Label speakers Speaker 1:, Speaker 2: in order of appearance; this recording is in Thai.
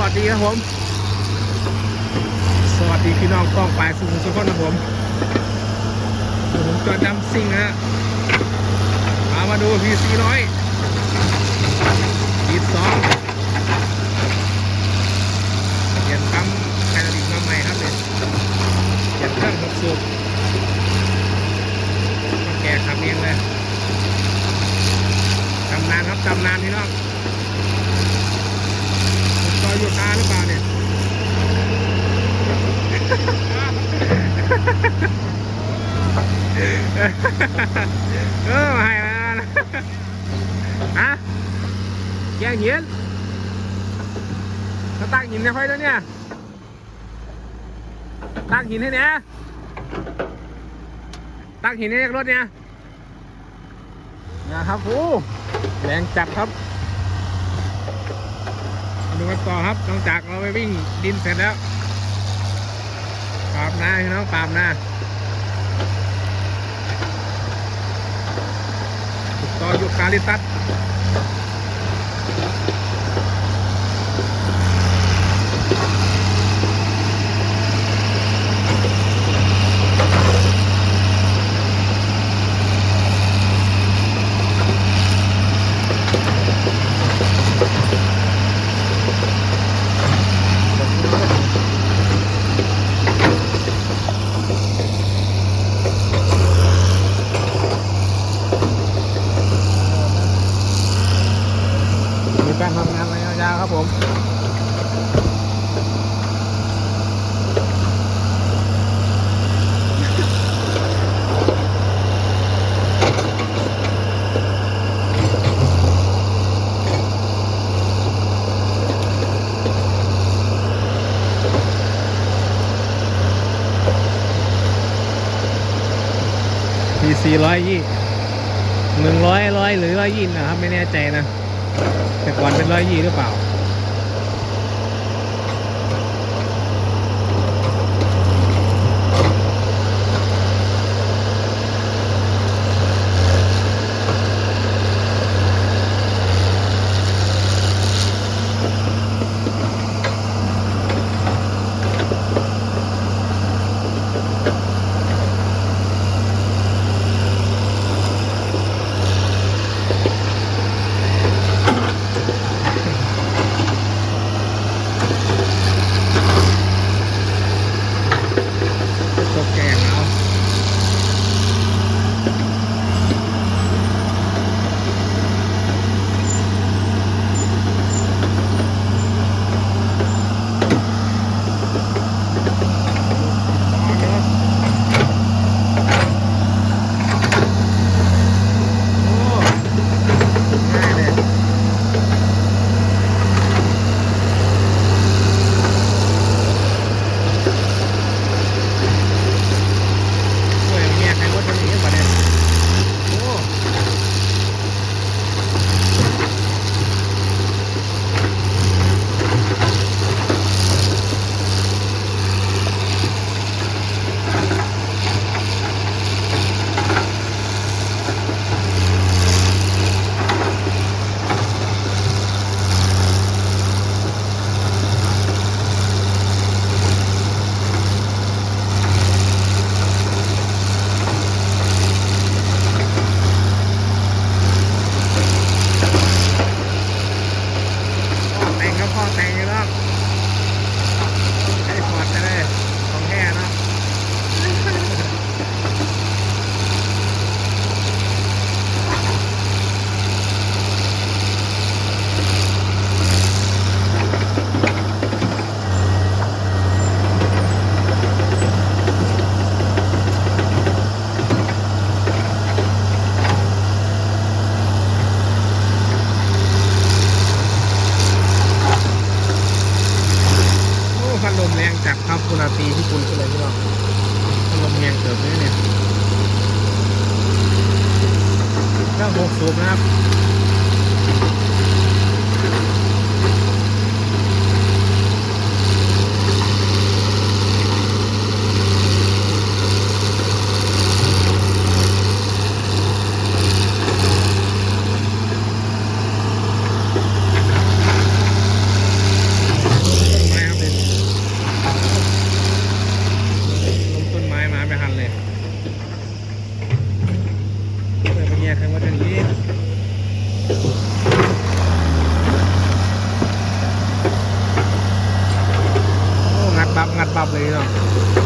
Speaker 1: วัสดีครับผม สวัสดีพี่น้องกล้องปลายสุขุมสุขนนะผมผมจอดดำซิ่งฮะเอามาดูพีซีร้อยอีสองเปลี่ยนปั๊มไฮดรอลิกมาใหม่ครับเนี่ยเปลี่ยนเครื่องหกสูบแกขับเองเลยตำนานครับตำนานพี่น้อง ซอยยูคาหรือเปล่าเนี่ยเออมาให้แล้วนะฮะแกงหินเขาตั้งหินในไฟแล้วเนี่ยตั้งหินให้เนี่ยตั้งหินให้รถเนี่ยนะครับโอ้แรงจัดครับ ดูกันต่อครับหลังจากเราไปวิ่งดินเสร็จแล้วปาบหน้าพี่น้องปาบหน้าต่อยูคาลิตัส การทำงานระยะยาวครับผมพีซีร้อยยี่หนึ่งร้อยร้อยหรือร้อยยี่นะครับ ไม่แน่ใจนะ แต่ก่อนเป็นร้อยยี่หรือเปล่า คุณอาตีที่คุณขึ้นเลยพี่น้องลมแรงเกิดเลยเนี่ยเครื่องหกสูบนะครับ jechać może nie. Ngặt bắp, ngặt bắp đi rồi